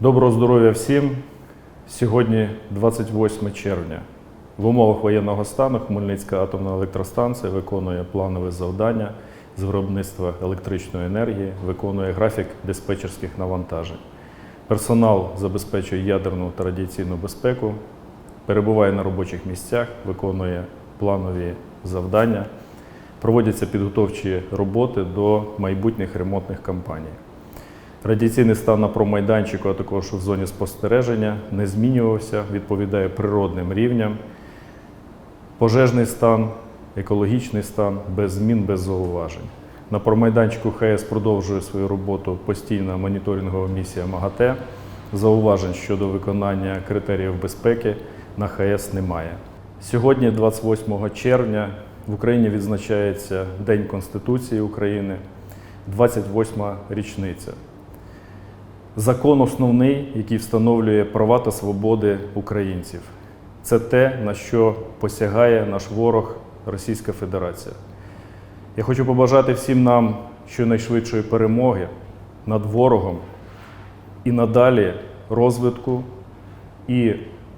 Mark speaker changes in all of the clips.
Speaker 1: Доброго здоров'я всім. Сьогодні 28 червня. В умовах воєнного стану Хмельницька атомна електростанція виконує планове завдання з виробництва електричної енергії, виконує графік диспетчерських навантажень. Персонал забезпечує ядерну та радіаційну безпеку, перебуває на робочих місцях, виконує планові завдання, проводяться підготовчі роботи до майбутніх ремонтних кампаній. Радіаційний стан на промайданчику, а також в зоні спостереження не змінювався, відповідає природним рівням. Пожежний стан, екологічний стан без змін, без зауважень. На промайданчику ХС продовжує свою роботу постійна моніторингова місія МАГАТЕ. Зауважень щодо виконання критеріїв безпеки на ХС немає. Сьогодні, 28 червня, в Україні відзначається День Конституції України, 28 річниця. Закон основний, який встановлює права та свободи українців. Це те, на що посягає наш ворог Російська Федерація. Я хочу побажати всім нам щонайшвидшої перемоги над ворогом і надалі розвитку і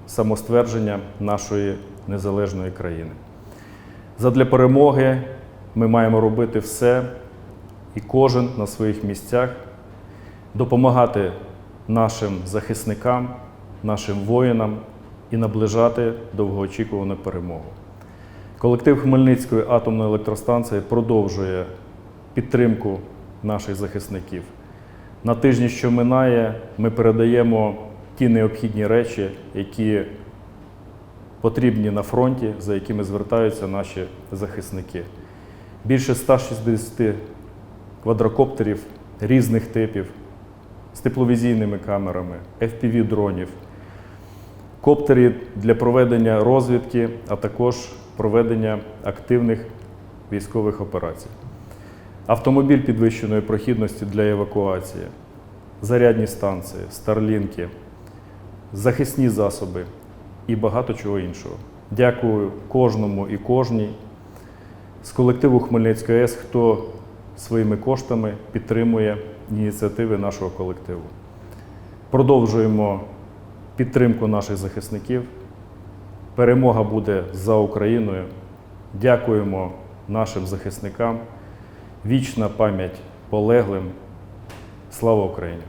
Speaker 1: самоствердження нашої незалежної країни. Задля перемоги ми маємо робити все, і кожен на своїх місцях допомагати нашим захисникам, нашим воїнам і наближати довгоочікувану перемогу. Колектив Хмельницької атомної електростанції продовжує підтримку наших захисників. На тижні, що минає, ми передаємо ті необхідні речі, які потрібні на фронті, за якими звертаються наші захисники. Більше 160 квадрокоптерів різних типів з тепловізійними камерами, FPV-дронів, коптери для проведення розвідки, а також проведення активних військових операцій, автомобіль підвищеної прохідності для евакуації, зарядні станції, старлінки, захисні засоби і багато чого іншого. Дякую кожному і кожній з колективу Хмельницької АЕС, хто своїми коштами підтримує ініціативи нашого колективу. Продовжуємо підтримку наших захисників. Перемога буде за Україною. Дякуємо нашим захисникам. Вічна пам'ять полеглим. Слава Україні!